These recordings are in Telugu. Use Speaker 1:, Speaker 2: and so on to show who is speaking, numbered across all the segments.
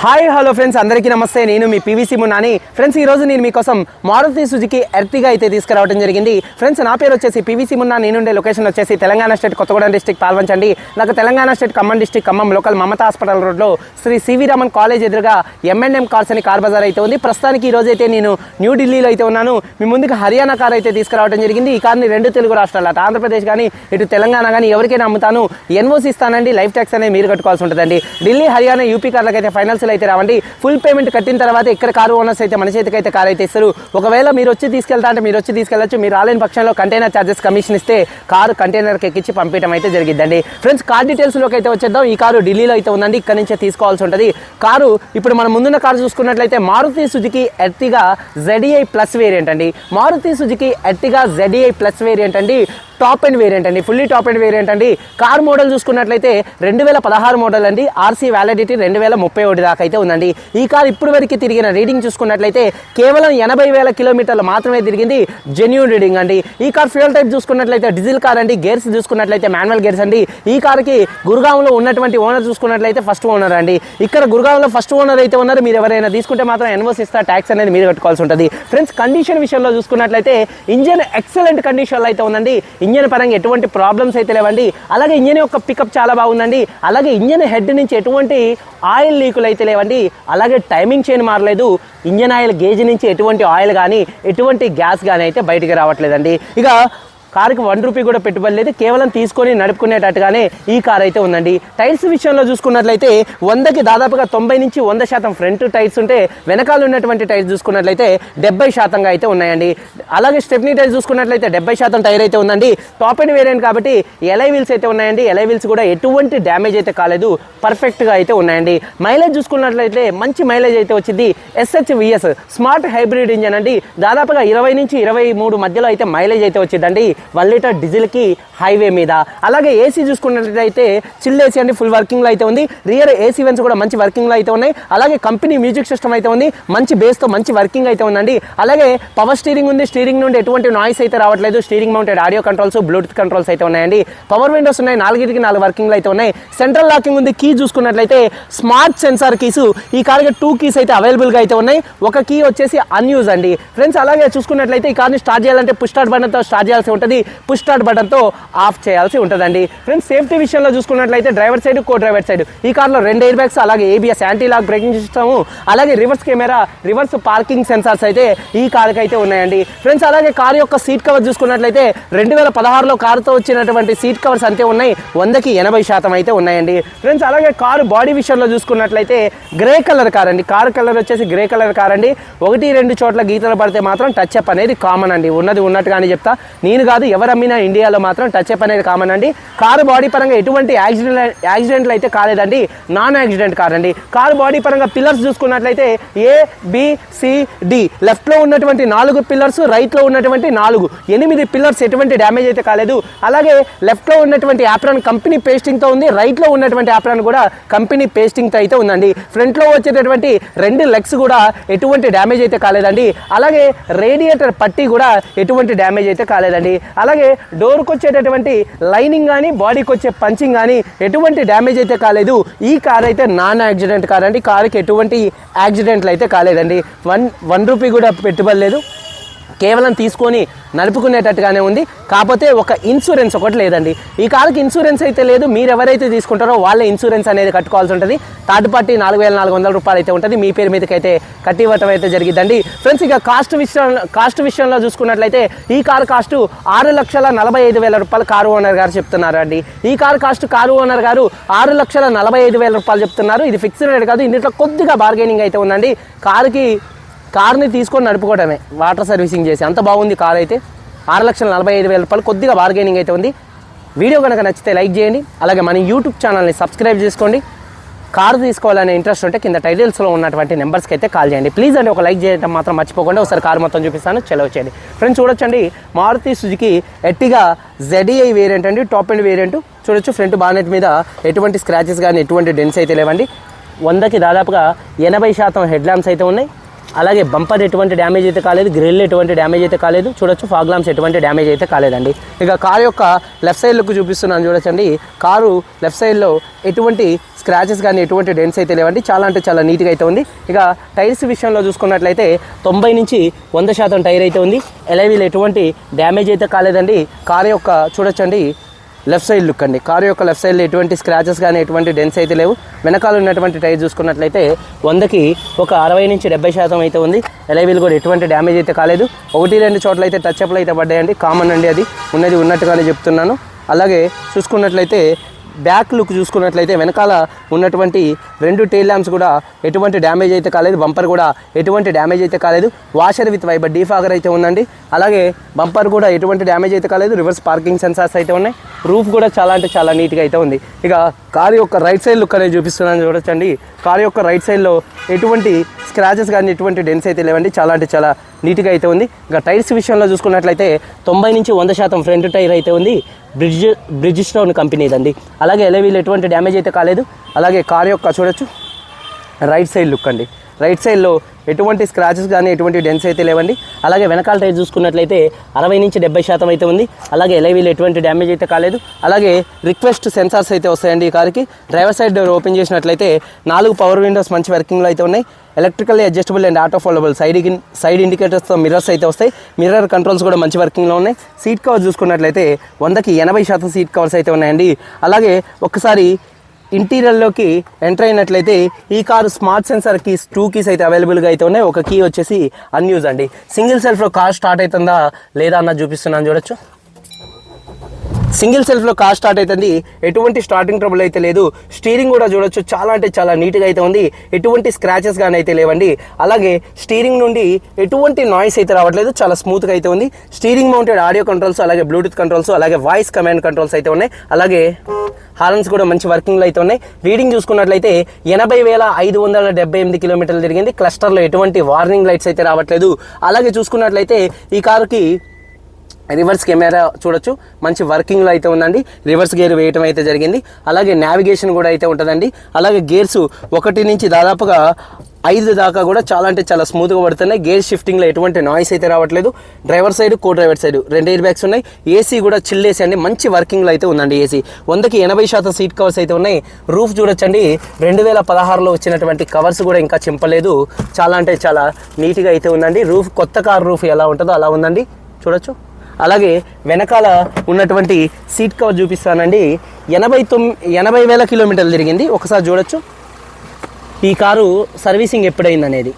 Speaker 1: హాయ్ హలో ఫ్రెండ్స్ అందరికీ నమస్తే. నేను మీ పీవీసీ మున్నాని. ఫ్రెండ్స్ ఈ రోజు నేను మీకోసం మారుతి సుజుకి ఎర్తిగా అయితే తీసుకురావడం జరిగింది. ఫ్రెండ్స్ నా పేరు వచ్చేసి పీవీసీ మున్నా. నేనుండే లొకేషన్ వచ్చేసి తెలంగాణ స్టేట్ కొత్తగూడెం డిస్టిక్ పాల్వంచండి. నాకు Telangana state Khammam district Khammam local Mamata hospital రోడ్లో శ్రీ సివి రామన్ కాలేజ్ ఎదురుగా ఎంఎన్ఎం కార్స్ అని కార్ బజార్ అయితే ఉంది. ప్రస్తుతానికి ఈ రోజు అయితే నేను న్యూఢిల్లీలో అయితే ఉన్నాను. మీ ముందుకు హర్యానా కార్ అయితే తీసుకురావడం జరిగింది. ఈ కార్ని రెండు తెలుగు రాష్ట్రాలు అటు ఆంధ్రప్రదేశ్ కానీ ఇటు తెలంగాణ కానీ ఎవరికైనా అమ్ముతాను. ఎన్ఓసి ఇస్తానండి లైఫ్ ట్యాక్స్ అనేది మీరు కట్టుకోవాల్సి ఉంటుందండి. ఢిల్లీ హర్యానా యూపీ కార్లకైతే ఫైనల్స్ ఫైనల్స్ అయితే రావండి. ఫుల్ పేమెంట్ కట్టిన తర్వాత ఇక్కడ కారు ఓనర్స్ అయితే మన చేతికి అయితే కారు అయితే ఇస్తారు. ఒకవేళ మీరు వచ్చి తీసుకెళ్తా అంటే మీరు వచ్చి తీసుకెళ్ళచ్చు. మీరు రాలేని పక్షంలో కంటైనర్ ఛార్జెస్ కమిషన్ ఇస్తే కారు కంటైనర్కి ఎక్కించి పంపించడం అయితే జరిగిద్దండి. ఫ్రెండ్స్ కార్ డీటెయిల్స్లోకి అయితే వచ్చేద్దాం. ఈ కారు ఢిల్లీలో అయితే ఉందండి. ఇక్కడ నుంచే తీసుకోవాల్సి ఉంటుంది. కారు ఇప్పుడు మనం ముందున్న కారు చూసుకున్నట్లయితే Maruti Suzuki Ertiga ZDI plus variant అండి. Maruti Suzuki Ertiga ZDI plus variant అండి. టాప్ అండ్ వేరియంట్ అండి. ఫుల్లీ టాప్ అండ్ వేరియంట్ అండి. కార్ మోడల్ చూసుకున్నట్లయితే రెండు వేల పదహారు మోడల్ అండి. ఆర్సీ వ్యాలిడిటీ రెండు వేల ముప్పై ఒకటి దాకా అయితే ఉందండి. ఈ కార్ ఇప్పుడు వరకు తిరిగిన రీడింగ్ చూసుకున్నట్లయితే కేవలం ఎనభై వేల కిలోమీటర్లు మాత్రమే తిరిగింది జెన్యున్ రీడింగ్ అండి. ఈ కార్ ఫ్యూయల్ టైప్ చూసుకున్నట్లయితే డీజిల్ కార్ అండి. గేర్స్ చూసుకున్నట్లయితే మాన్యువల్ గేర్స్ అండి. ఈ కార్కి గురుగాంలో ఉన్నటువంటి ఓనర్ చూసుకున్నట్లయితే ఫస్ట్ ఓనర్ అండి. ఇక్కడ గురుగాంలో ఫస్ట్ ఓనర్ అయితే ఉన్నారు. మీరు ఎవరైనా తీసుకుంటే మాత్రం ఎన్వోస్ ఇస్తా ట్యాక్స్ అనేది మీరు కట్టుకోవాల్సి ఉంటుంది. ఫ్రెండ్స్ కండిషన్ విషయంలో చూసుకున్నట్లయితే ఇంజన్ ఎక్సలెంట్ కండిషన్లో అయితే ఉందండి. ఇంజన్ పరంగా ఎటువంటి ప్రాబ్లమ్స్ అయితే లేవండి. అలాగే ఇంజన్ యొక్క పికప్ చాలా బాగుందండి. అలాగే ఇంజన్ హెడ్ నుంచి ఎటువంటి ఆయిల్ లీకులు అయితే లేవండి. అలాగే టైమింగ్ చైన్ మారలేదు. ఇంజన్ ఆయిల్ గేజ్ నుంచి ఎటువంటి ఆయిల్ కానీ ఎటువంటి గ్యాస్ కానీ అయితే బయటికి రావట్లేదండి. ఇక కారుకి వన్ రూపీ కూడా పెట్టుబడి లేదు కేవలం తీసుకొని నడుపుకునేటట్టుగానే ఈ కార్ అయితే ఉందండి. టైర్స్ విషయంలో చూసుకున్నట్లయితే వందకి దాదాపుగా తొంభై నుంచి వంద శాతం ఫ్రంట్ టైర్స్ ఉంటే వెనకాల ఉన్నటువంటి టైర్స్ చూసుకున్నట్లయితే డెబ్బై శాతంగా అయితే ఉన్నాయండి. అలాగే స్టెప్నీ టైర్స్ చూసుకున్నట్లయితే డెబ్బై శాతం టైర్ అయితే ఉందండి. టాప్ అండ్ వేరియంట్ కాబట్టి ఎలై వీల్స్ అయితే ఉన్నాయండి. ఎలై వీల్స్ కూడా ఎటువంటి డ్యామేజ్ అయితే కాలేదు పర్ఫెక్ట్గా అయితే ఉన్నాయండి. మైలేజ్ చూసుకున్నట్లయితే మంచి మైలేజ్ అయితే వచ్చింది. S H V S smart hybrid engine అండి. దాదాపుగా ఇరవై నుంచి ఇరవై మూడు మధ్యలో అయితే మైలేజ్ అయితే వచ్చిందండి. వన్ లీటర్ డీజిల్కి హైవే మీద. అలాగే ఏసీ చూసుకున్నట్లయితే చిల్ ఏసీ అండి ఫుల్ వర్కింగ్లో అయితే ఉంది. రియర్ ఏసీ వెన్స్ కూడా మంచి వర్కింగ్లో అయితే ఉన్నాయి. అలాగే కంపెనీ మ్యూజిక్ సిస్టమ్ అయితే ఉంది. మంచి బేస్తో మంచి వర్కింగ్ అయితే ఉందండి. అలాగే పవర్ స్టీరింగ్ ఉంది. స్టీరింగ్ నుండి ఎటువంటి నాయిస్ అయితే రావట్లేదు. Steering mounted audio controls bluetooth controls అయితే ఉన్నాయండి. పవర్ విండోస్ ఉన్నాయి. నాలుగిటికి నాలుగు వర్కింగ్లు అయితే ఉన్నాయి. సెంట్రల్ లాకింగ్ ఉంది. కీ చూసుకున్నట్లయితే స్మార్ట్ సెన్సార్ కీస్. ఈ కార్కి టూ కీస్ అయితే అవైలబుల్గా అయితే ఉన్నాయి. ఒక కీ వచ్చేసి అన్యూజ్ అండి. ఫ్రెండ్స్ అలాగే చూసుకున్నట్లయితే ఈ కార్ని స్టార్ట్ చేయాలంటే పుష్ స్టార్ట్ బటన్తో స్టార్ట్ చేయాల్సి ఉంటుంది. పుష్ స్టార్ట్ బటన్తో ఆఫ్ చేయాల్సి ఉంటుందండి. ఫ్రెండ్స్ సేఫ్టీ విషయంలో చూసుకున్నట్లయితే driver side co driver side ఈ కార్లో రెండు ఎయిర్ బ్యాగ్స్ అలాగే ABS anti lock braking system అలాగే reverse camera reverse parking sensors అయితే ఈ కార్కి అయితే ఉన్నాయండి. ఫ్రెండ్స్ అలాగే కార్ యొక్క సీట్ కవర్ చూసుకున్నట్లయితే రెండు వేల పదహారులో కారుతో వచ్చినటువంటి సీట్ కవర్స్ అంతే ఉన్నాయి. వందకి ఎనభై శాతం అయితే ఉన్నాయండి. ఫ్రెండ్స్ అలాగే కారు బాడీ విషయంలో చూసుకున్నట్లయితే గ్రే కలర్ కార్ అండి. కారు కలర్ వచ్చేసి గ్రే కలర్ కార్ అండి. ఒకటి రెండు చోట్ల గీతలు పడితే మాత్రం టచ్ అప్ అనేది కామన్ అండి. ఉన్నది ఉన్నట్టుగానే చెప్తా. నేను కాదు ఎవరు అమ్మినా ఇండియాలో మాత్రం టచ్ అప్ అనేది కామన్ అండి. కారు బాడీ పరంగా ఎటువంటి యాక్సిడెంట్ యాక్సిడెంట్లు అయితే కాలేదండి. నాన్ యాక్సిడెంట్ కార్ అండి. కారు బాడీ పరంగా పిల్లర్స్ చూసుకున్నట్లయితే ఏ బిసిడి లెఫ్ట్లో ఉన్నటువంటి నాలుగు పిల్లర్స్ రైట్లో ఉన్నటువంటి నాలుగు. ఎనిమిది పిల్లర్స్ ఎటువంటి డ్యామేజ్ అయితే కాలేదు. అలాగే లెఫ్ట్లో ఉన్నటువంటి యాప్రాన్ కంపెనీ పేస్టింగ్తో ఉంది. రైట్లో ఉన్నటువంటి యాప్రాన్ కూడా కంపెనీ పేస్టింగ్తో అయితే ఉందండి. ఫ్రంట్లో వచ్చేటటువంటి రెండు లెగ్స్ కూడా ఎటువంటి డ్యామేజ్ అయితే కాలేదండి. అలాగే రేడియేటర్ పట్టి కూడా ఎటువంటి డ్యామేజ్ అయితే కాలేదండి. అలాగే డోర్కి వచ్చేటటువంటి లైనింగ్ కానీ బాడీకి వచ్చే పంచింగ్ కానీ ఎటువంటి డ్యామేజ్ అయితే కాలేదు. ఈ కార్ అయితే నాన్ యాక్సిడెంట్ కార్ అండి. కార్కి ఎటువంటి యాక్సిడెంట్లు అయితే కాలేదండి. వన్ వన్ రూపీ కూడా పెట్టుబడి లేదు. కేవలం తీసుకొని నడుపుకునేటట్టుగానే ఉంది. కాకపోతే ఒక ఇన్సూరెన్స్ ఒకటి లేదండి. ఈ కాలకి ఇన్సూరెన్స్ అయితే లేదు. మీరు ఎవరైతే తీసుకుంటారో వాళ్ళే ఇన్సూరెన్స్ అనేది కట్టుకోవాల్సి ఉంటుంది. థర్డ్ పార్టీ నాలుగు వేల నాలుగు వందల రూపాయలు అయితే ఉంటుంది. మీ పేరు మీదకి అయితే అయితే జరిగిందండి ఫ్రెండ్స్ ఇక కాస్ట్ విషయం కాస్ట్ విషయంలో చూసుకున్నట్లయితే ఈ కారు కాస్ట్ ఆరు లక్షల నలభై ఐదు వేల రూపాయలు కారు ఓనర్ గారు చెప్తున్నారు అండి ఈ కారు కాస్ట్ కారు ఓనర్ గారు ఆరు లక్షల నలభై ఐదు వేల రూపాయలు చెప్తున్నారు. ఇది ఫిక్స్డ్ రేట్ కాదు. ఇందులో కొద్దిగా బార్గెనింగ్ అయితే ఉందండి. కారుకి కార్ని తీసుకొని నడుపుకోవడమే వాటర్ సర్వీసింగ్ చేసి. అంత బాగుంది కార్ అయితే. ఆరు లక్షల నలభై ఐదు వేల రూపాయలు కొద్దిగా బార్గెనింగ్ అయితే ఉంది. వీడియో కనుక నచ్చితే లైక్ చేయండి. అలాగే మన యూట్యూబ్ ఛానల్ని సబ్స్క్రైబ్ చేసుకోండి. కారు తీసుకోవాలనే ఇంట్రెస్ట్ ఉంటే కింద టైటిల్స్లో ఉన్నటువంటి నెంబర్స్కి అయితే కాల్ చేయండి. ప్లీజ్ అండి ఒక లైక్ చేయడం మాత్రం మర్చిపోకుండా ఒకసారి కారు మొత్తం చూపిస్తాను. చెలవు చేయండి. ఫ్రెండ్స్ చూడొచ్చండి. Maruti Suzuki Ertiga ZDI variant అండి టాప్ అండ్ వేరియంట్ చూడొచ్చు ఫ్రంట్ బానెట్ మీద ఎటువంటి స్క్రాచెస్ కానీ ఎటువంటి డెన్స్ అయితే లేవండి. వందకి దాదాపుగా ఎనభై శాతం హెడ్ ల్యాంప్స్ అయితే ఉన్నాయి. అలాగే బంపర్ ఎటువంటి డ్యామేజ్ అయితే కాలేదు గ్రిల్ ఎటువంటి డ్యామేజ్ అయితే కాలేదు చూడొచ్చు ఫాగ్ లాంప్స్ ఎటువంటి డ్యామేజ్ అయితే కాలేదండి. ఇక కారు యొక్క లెఫ్ట్ సైడ్ లుక్ చూపిస్తున్నాను చూడొచ్చండి. కారు లెఫ్ట్ సైడ్లో ఎటువంటి స్క్రాచెస్ కానీ ఎటువంటి డెన్స్ అయితే లేవండి. చాలా అంటే చాలా నీట్గా అయితే ఉంది. ఇక టైర్స్ విషయంలో చూసుకున్నట్లయితే తొంభై నుంచి వంద శాతం టైర్ అయితే ఉంది. ఎలవీలు ఎటువంటి డ్యామేజ్ అయితే కాలేదండి. కారు యొక్క చూడొచ్చండి. లెఫ్ట్ సైడ్ లుక్ అండి. కారు యొక్క లెఫ్ట్ సైడ్లో ఎటువంటి స్క్రాచెస్ కానీ ఎటువంటి డెన్స్ అయితే లేవు. వెనకాల ఉన్నటువంటి టైర్ చూసుకున్నట్లయితే వందకి ఒక అరవై నుంచి డెబ్బై శాతం అయితే ఉంది. ఎలైవీలు కూడా ఎటువంటి డ్యామేజ్ అయితే కాలేదు. ఒకటి రెండు చోట్ల అయితే టచ్ అప్లు అయితే పడ్డాయండి. కామన్ అండి అది. ఉన్నది ఉన్నట్టుగానే చెప్తున్నాను. అలాగే చూసుకున్నట్లయితే బ్యాక్ లుక్ చూసుకున్నట్లయితే వెనకాల ఉన్నటువంటి రెండు టైల్ ల్యాంప్స్ కూడా ఎటువంటి డ్యామేజ్ అయితే కాలేదు బంపర్ కూడా ఎటువంటి డ్యామేజ్ అయితే కాలేదు. వాషర్ విత్ వైబర్ డీఫాగర్ అయితే ఉందండి. అలాగే బంపర్ కూడా ఎటువంటి డ్యామేజ్ అయితే కాలేదు రివర్స్ పార్కింగ్ సెన్సార్స్ అయితే ఉన్నాయి. రూఫ్ కూడా చాలా అంటే చాలా నీట్గా అయితే ఉంది. ఇక కారు యొక్క రైట్ సైడ్ లుక్ అనేది చూపిస్తున్నాను చూడొచ్చండి. కారు యొక్క రైట్ సైడ్లో ఎటువంటి స్క్రాచెస్ కానీ ఎటువంటి డెన్స్ అయితే లేవండి. చాలా అంటే చాలా నీట్గా అయితే ఉంది. ఇక టైర్స్ విషయంలో చూసుకున్నట్లయితే తొంభై నుంచి వంద శాతం ఫ్రంట్ టైర్ అయితే ఉంది. బ్రిడ్జ్ బ్రిడ్జ్ స్టోన్ కంపెనీదండి అలాగే ఎలవీలు ఎటువంటి డ్యామేజ్ అయితే కాలేదు. అలాగే కార్ యొక్క చూడొచ్చు. రైట్ సైడ్ లుక్ అండి. రైట్ సైడ్లో ఎటువంటి స్క్రాచెస్ కానీ ఎటువంటి డెన్స్ అయితే లేవండి. అలాగే వెనకాల టైర్ చూసుకున్నట్లయితే అరవై నుంచి డెబ్బై శాతం అయితే ఉంది. అలాగే ఎలవీలు ఎటువంటి డ్యామేజ్ అయితే కాలేదు. అలాగే రిక్వెస్ట్ సెన్సార్స్ అయితే వస్తాయండి ఈ కార్కి. డ్రైవర్ సైడ్ డోర్ ఓపెన్ చేసినట్లయితే నాలుగు పవర్ విండోస్ మంచి వర్కింగ్లో అయితే ఉన్నాయి. Electrically adjustable and auto foldable. Side side ఇండికేటర్స్తో mirrors అయితే వస్తాయి. మిర్రర్ కంట్రోల్స్ కూడా మంచి వర్కింగ్లో ఉన్నాయి. సీట్ కవర్ చూసుకున్నట్లయితే వందకి ఎనభై శాతం సీట్ కవర్స్ అయితే ఉన్నాయండి. అలాగే ఒక్కసారి ఇంటీరియర్లోకి ఎంటర్ అయినట్లయితే ఈ car smart sensor keys two keys అయితే అవైలబుల్గా అయితే ఉన్నాయి. ఒక కీ వచ్చేసి అన్యూజ్ అండి. సింగిల్ సెల్ఫ్లో కార్ స్టార్ట్ అవుతుందా లేదా అన్న చూపిస్తున్నాను చూడొచ్చు. సింగిల్ సెల్ఫ్లో కార్ స్టార్ట్ అవుతుంది ఎటువంటి స్టార్టింగ్ ట్రబుల్ అయితే లేదు. స్టీరింగ్ కూడా చూడొచ్చు. చాలా అంటే చాలా నీట్గా అయితే ఉంది. ఎటువంటి స్క్రాచెస్ కానీ అయితే లేవండి. అలాగే స్టీరింగ్ నుండి ఎటువంటి నాయిస్ అయితే రావట్లేదు. చాలా స్మూత్గా అయితే ఉంది. స్టీరింగ్ మౌంటెడ్ ఆడియో కంట్రోల్స్ అలాగే బ్లూటూత్ కంట్రోల్స్ అలాగే వాయిస్ కమాండ్ కంట్రోల్స్ అయితే ఉన్నాయి. అలాగే హార్న్స్ కూడా మంచి వర్కింగ్లో అయితే ఉన్నాయి. రీడింగ్ చూసుకున్నట్లయితే ఎనభై వేల ఐదు వందల డెబ్బై ఎనిమిది కిలోమీటర్లు తిరిగింది. క్లస్టర్లో ఎటువంటి వార్నింగ్ లైట్స్ అయితే రావట్లేదు. అలాగే చూసుకున్నట్లయితే ఈ కారుకి రివర్స్ కెమెరా చూడొచ్చు. మంచి వర్కింగ్లో అయితే ఉందండి. రివర్స్ గేర్ వేయటం అయితే జరిగింది. అలాగే నావిగేషన్ కూడా అయితే ఉంటుందండి. అలాగే గేర్స్ ఒకటి నుంచి దాదాపుగా ఐదు దాకా కూడా చాలా అంటే చాలా స్మూత్గా పడుతున్నాయి. గేర్ షిఫ్టింగ్లో ఎటువంటి నాయిస్ అయితే రావట్లేదు. Driver side co driver side రెండు ఎయిర్ బ్యాగ్స్ ఉన్నాయి. ఏసీ కూడా చిల్లేసి అండి. మంచి వర్కింగ్లో అయితే ఉందండి ఏసీ. వందకి ఎనభై శాతం సీట్ కవర్స్ అయితే ఉన్నాయి. రూఫ్ చూడొచ్చండి. రెండు వేల పదహారులో వచ్చినటువంటి కవర్స్ కూడా ఇంకా చింపలేదు. చాలా అంటే చాలా నీట్గా అయితే ఉందండి. రూఫ్ కొత్త కార్ రూఫ్ ఎలా ఉంటుందో అలా ఉందండి. చూడొచ్చు. అలాగే వెనకాల ఉన్నటువంటి సీట్ కవర్ చూపిస్తానండి. ఎనభై తొమ్మిది ఎనభై వేల కిలోమీటర్లు తిరిగింది. ఒకసారి చూడొచ్చు. ఈ కారు సర్వీసింగ్ ఎప్పుడైంది అనేది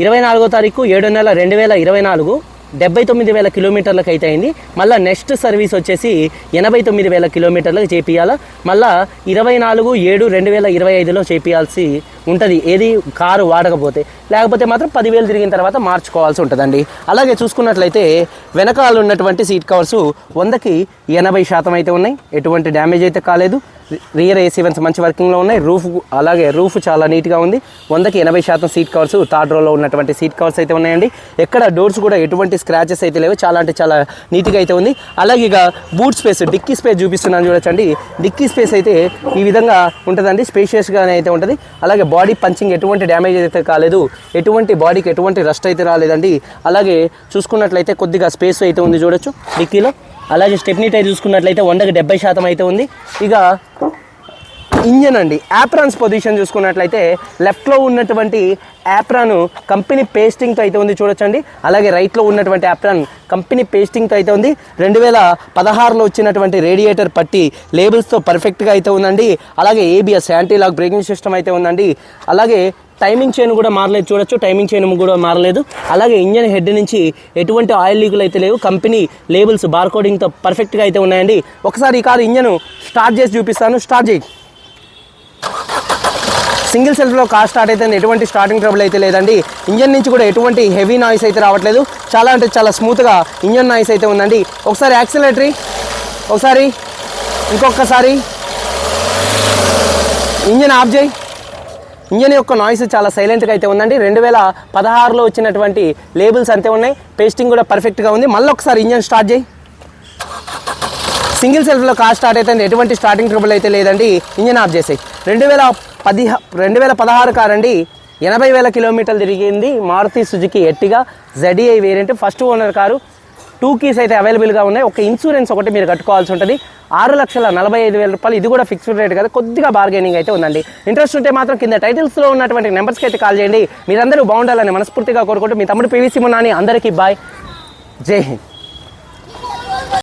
Speaker 1: ఇరవై నాలుగో తారీఖు ఏడు నెల రెండు వేల ఇరవై నాలుగు. డెబ్బై తొమ్మిది వేల కిలోమీటర్లకు అయితే అయింది. మళ్ళీ నెక్స్ట్ సర్వీస్ వచ్చేసి ఎనభై తొమ్మిది వేల కిలోమీటర్లకు చేపియాలా? మళ్ళీ ఇరవై నాలుగు ఏడు రెండు వేల ఇరవై ఐదులో చేపియాల్సి ఉంటుంది. ఏది? కారు వాడకపోతే. లేకపోతే మాత్రం పదివేలు తిరిగిన తర్వాత మార్చుకోవాల్సి ఉంటుందండి. అలాగే చూసుకున్నట్లయితే వెనకాల ఉన్నటువంటి సీట్ కవర్స్ వందకి ఎనభై శాతం అయితే ఉన్నాయి. ఎటువంటి డ్యామేజ్ అయితే కాలేదు. రియర్ ఏసీ వెన్స్ మంచి వర్కింగ్లో ఉన్నాయి. రూఫ్ అలాగే రూఫ్ చాలా నీట్గా ఉంది. వందకి ఎనభై శాతం సీట్ కవర్స్ థర్డ్ రోలో ఉన్నటువంటి సీట్ కవర్స్ అయితే ఉన్నాయండి. ఎక్కడ డోర్స్ కూడా ఎటువంటి స్క్రాచెస్ అయితే లేవు. చాలా అంటే చాలా నీట్గా అయితే ఉంది. అలాగే ఇక బూట్ స్పేస్ డిక్కీ స్పేస్ చూపిస్తున్నాను చూడొచ్చండి. డిక్కీ స్పేస్ అయితే ఈ విధంగా ఉంటుందండి. స్పేషియస్గానే అయితే ఉంటుంది. అలాగే బాడీ పంచింగ్ ఎటువంటి డ్యామేజ్ అయితే కాలేదు. ఎటువంటి బాడీకి ఎటువంటి రస్ట్ అయితే రాలేదండి. అలాగే చూసుకున్నట్లయితే కొద్దిగా స్పేస్ అయితే ఉంది చూడొచ్చు. డిక్కీలో అలాగే స్టెప్నీ టైర్ చూసుకున్నట్లయితే వందకి డెబ్బై శాతం అయితే ఉంది. ఇక ఇంజన్ అండి యాప్రాన్స్ పొజిషన్ చూసుకున్నట్లయితే లెఫ్ట్లో ఉన్నటువంటి యాప్రాన్ కంపెనీ పేస్టింగ్తో అయితే ఉంది చూడొచ్చండి. అలాగే రైట్లో ఉన్నటువంటి యాప్రాన్ కంపెనీ పేస్టింగ్తో అయితే ఉంది. రెండు వేల పదహారులో వచ్చినటువంటి రేడియేటర్ పట్టి లేబుల్స్తో పర్ఫెక్ట్గా అయితే ఉందండి. అలాగే ABS anti lock braking system అయితే ఉందండి. అలాగే టైమింగ్ చైన్ కూడా మారలేదు. చూడొచ్చు టైమింగ్ చైన్ కూడా మారలేదు. అలాగే ఇంజన్ హెడ్ నుంచి ఎటువంటి ఆయిల్ లీకులు అయితే లేవు. కంపెనీ లేబుల్స్ బార్కోడింగ్తో పర్ఫెక్ట్గా అయితే ఉన్నాయండి. ఒకసారి ఈ కారు ఇంజన్ స్టార్ట్ చేసి చూపిస్తాను. స్టార్ట్ చేయి. సింగిల్ సెల్ఫ్లో కార్ స్టార్ట్ అయితే ఎటువంటి స్టార్టింగ్ ట్రబుల్ అయితే లేదండి. ఇంజన్ నుంచి కూడా ఎటువంటి హెవీ నాయిస్ అయితే రావట్లేదు. చాలా అంటే చాలా స్మూత్గా ఇంజన్ నాయిస్ అయితే ఉందండి. ఒకసారి యాక్సిలేటరీ. ఒకసారి ఇంకొకసారి. ఇంజన్ ఆఫ్ చేయి. ఇంజన్ యొక్క నాయిస్ చాలా సైలెంట్గా అయితే ఉందండి. రెండు వేల పదహారులో వచ్చినటువంటి లేబుల్స్ అంతే ఉన్నాయి. పేస్టింగ్ కూడా పర్ఫెక్ట్గా ఉంది. మళ్ళీ ఒకసారి ఇంజన్ స్టార్ట్ చేయి. సింగిల్ సెల్ఫ్లో కార్ స్టార్ట్ అయితే ఎటువంటి స్టార్టింగ్ ట్రబుల్ అయితే లేదండి. ఇంజన్ ఆఫ్ చేసాయి. రెండు వేల పది రెండు వేల పదహారు కార్ అండి. ఎనభై వేల కిలోమీటర్లు తిరిగింది. Maruti Suzuki Ertiga. ZDI variant first owner car. Two keys అయితే అవైలబుల్గా ఉన్నాయి. ఒక ఇన్సూరెన్స్ ఒకటి మీరు కట్టుకోవాల్సి ఉంటుంది. ఆరు లక్షల నలభై ఐదు వేల రూపాయలు. ఇది కూడా ఫిక్స్డ్ రేట్ కదా. కొద్దిగా బార్గెనింగ్ అయితే ఉందండి. ఇంట్రెస్ట్ ఉంటే మాత్రం కింద టైటిల్స్లో ఉన్నటువంటి నెంబర్స్కి అయితే కాల్ చేయండి. మీరందరూ బాగుండాలని మనస్ఫూర్తిగా కోరుకుంటూ మీ తమ్ముడు పివిసి మున్నాని అందరికీ బాయ్ జై హింద్.